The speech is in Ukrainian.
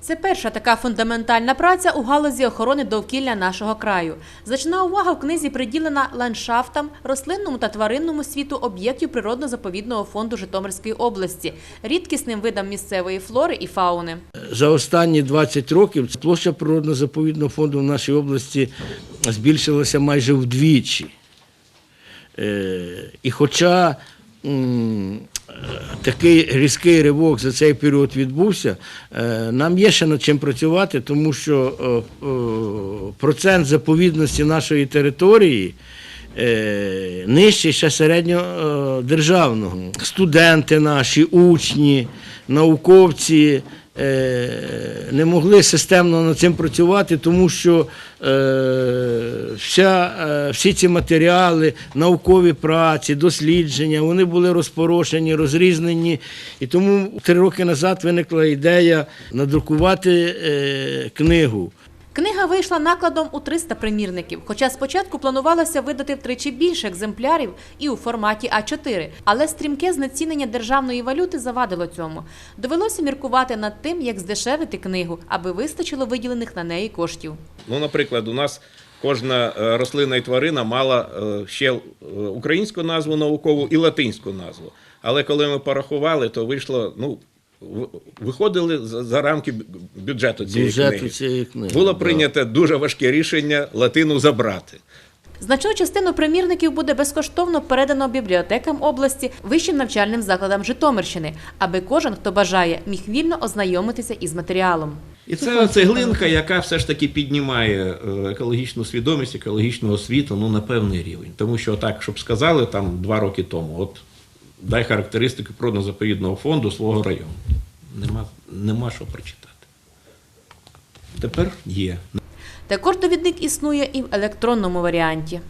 Це перша така фундаментальна праця у галузі охорони довкілля нашого краю. Значна увага в книзі приділена ландшафтам, рослинному та тваринному світу об'єктів природно-заповідного фонду Житомирської області, рідкісним видам місцевої флори і фауни. За останні 20 років площа природно-заповідного фонду в нашій області збільшилася майже вдвічі. Е, І хоча такий різкий ривок за цей період відбувся, е, нам є ще над чим працювати, тому що е, е, процент заповідності нашої території Нижче ще середньодержавного. Студенти наші, учні, науковці не могли системно над цим працювати, тому що е, вся, е, всі ці матеріали, наукові праці, дослідження, вони були розпорошені, розрізнені. І тому три роки назад виникла ідея надрукувати е, книгу. Книга вийшла накладом у 300 примірників, хоча спочатку планувалося видати втричі більше екземплярів і у форматі А4. Але стрімке знецінення державної валюти завадило цьому. Довелося міркувати над тим, як здешевити книгу, аби вистачило виділених на неї коштів. Ну, наприклад, у нас кожна е, рослина і тварина мала е, ще е, українську назву наукову і латинську назву. Але коли ми порахували, то вийшло, ну, виходили за, за рамки бюджету цієї Бюджету книги. цієї книги, Було да. прийнято дуже важке рішення латину забрати. Значну частину примірників буде безкоштовно передано бібліотекам області, вищим навчальним закладам Житомирщини, аби кожен, хто бажає, міг вільно ознайомитися із матеріалом. І це цеглинка, яка все ж таки піднімає е, екологічну свідомість, екологічну освіту ну, на певний рівень. Тому що так, щоб сказали там два роки тому, от дай характеристики природно-заповідного фонду свого району. Нема, нема що прочитати. Тепер є. Також довідник існує і в електронному варіанті.